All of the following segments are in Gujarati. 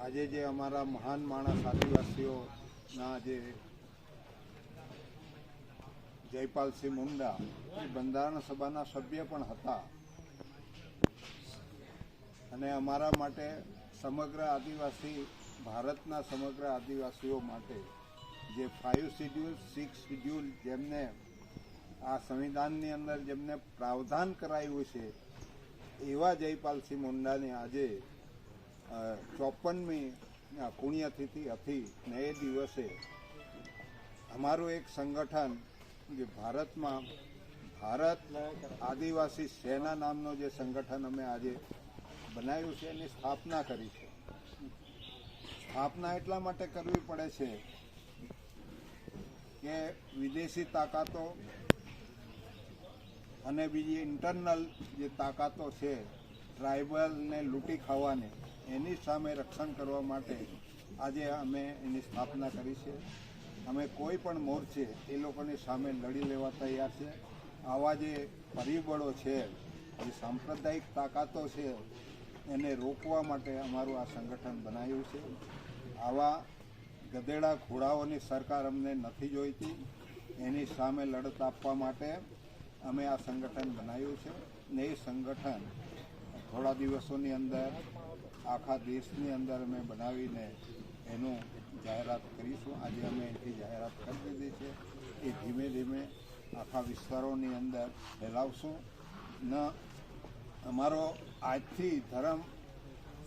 આજે જે અમારા મહાન માણસ આદિવાસીઓના જે જયપાલસિંહ મુંડા, એ બંધારણ સભાના સભ્ય પણ હતા. અને અમારા માટે સમગ્ર આદિવાસી, ભારતના સમગ્ર આદિવાસીઓ માટે જે ફાઇવ શિડ્યુલ સિક્સ શિડ્યુલ જેમને આ સંવિધાનની અંદર જેમને પ્રાવધાન કરાયું છે, એવા જયપાલસિંહ મુંડાને આજે ચોપનમી પુણ્યતિથિ હતી ને એ દિવસે અમારું એક સંગઠન જે ભારતમાં, ભારત આદિવાસી સેના નામનો જે સંગઠન અમે આજે બનાવ્યું છે, એની સ્થાપના કરી છે. સ્થાપના એટલા માટે કરવી પડે છે કે વિદેશી તાકાતો અને બીજી ઇન્ટરનલ જે તાકાતો છે ટ્રાઇબલને લૂંટી ખાવાની એની સામે રક્ષણ કરવા માટે આજે અમે એની સ્થાપના કરી છે. અમે કોઈ પણ મોરચે એ લોકોની સામે લડી લેવા તૈયાર છે. આવા જે પરિબળો છે, જે સાંપ્રદાયિક તાકાતો છે, એને રોકવા માટે અમારું આ સંગઠન બનાવ્યું છે. આવા ગધેડા ઘોડાઓની સરકાર અમને નથી જોઈતી. એની સામે લડત આપવા માટે અમે આ સંગઠન બનાવ્યું છે. ને એ સંગઠન થોડા દિવસોની અંદર આખા દેશની અંદર અમે બનાવીને એનું જાહેરાત કરીશું. આજે અમે એની જાહેરાત કરી દીધી છે. એ ધીમે ધીમે આખા વિસ્તારોની અંદર ફેલાવશું. ન, અમારો આજથી ધર્મ,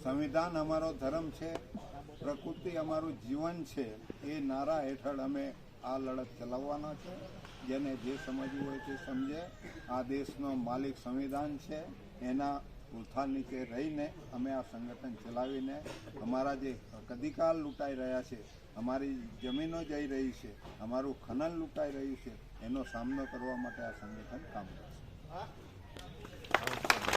સંવિધાન અમારો ધર્મ છે. પ્રકૃતિ અમારું જીવન છે. એ નારા હેઠળ અમે આ લડત ચલાવવાના છે. જેને જે સમજવું હોય તે સમજે. આ દેશનો માલિક સંવિધાન છે. એના ઉથા નીચે રહીને અમે આ સંગઠન ચલાવીને અમારા જે કદીકાલ લૂંટાઈ રહ્યા છે, અમારી જમીનો જઈ રહી છે, અમારું ખનન લૂંટાઈ રહ્યું છે, એનો સામનો કરવા માટે આ સંગઠન કામ કરશે.